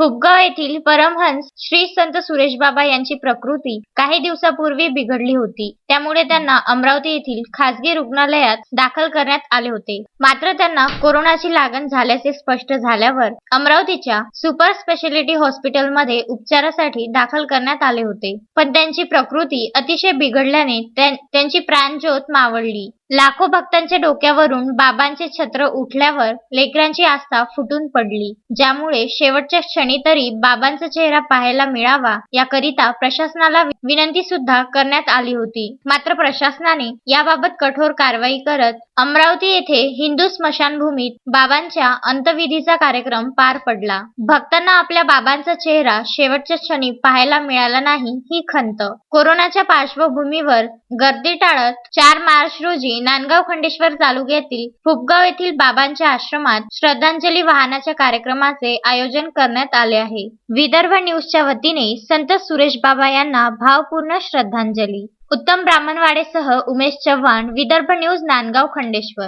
फुगगाव येथील परमहंस श्री संत सुरेश बाबा यांची प्रकृती काही दिवसापूर्वी बिघडली होती. त्यामुळे त्यांना अमरावती येथील खासगी रुग्णालयात दाखल करण्यात आले होते. मात्र त्यांना कोरोनाची लागण झाल्याचे स्पष्ट झाल्यावर अमरावतीच्या सुपर स्पेशालिटी हॉस्पिटलमध्ये उपचारासाठी दाखल करण्यात आले होते. पण त्यांची प्रकृती अतिशय बिघडल्याने त्यांची प्राणज्योत मावळली. लाखो भक्तांच्या डोक्यावरून बाबांचे छत्र उठल्यावर लेकरांची आस्था फुटून पडली. ज्यामुळे शेवटच्या क्षणी तरी बाबांचा चेहरा पाहायला मिळावा याकरिता प्रशासनाला विनंती सुद्धा करण्यात आली होती. मात्र प्रशासनाने याबाबत कठोर कारवाई करत अमरावती येथे हिंदू स्मशानभूमीत बाबांच्या अंतविधीचा कार्यक्रम पार पडला. भक्तांना आपल्या बाबांचा चेहरा शेवटच्या क्षणी पाहायला मिळाला नाही ही खंत. कोरोनाच्या पार्श्वभूमीवर गर्दी टाळत चार मार्च रोजी नांदगाव खंडेश्वर तालुक्यातील फुपगाव येथील बाबांच्या आश्रमात श्रद्धांजली वाहनाच्या कार्यक्रमाचे आयोजन करण्यात आले आहे. विदर्भ न्यूजच्या वतीने संत सुरेश बाबा यांना भावपूर्ण श्रद्धांजली. उत्तम ब्राह्मणवाडेसह उमेश चव्हाण विदर्भ न्यूज नांदगाव खंडेश्वर.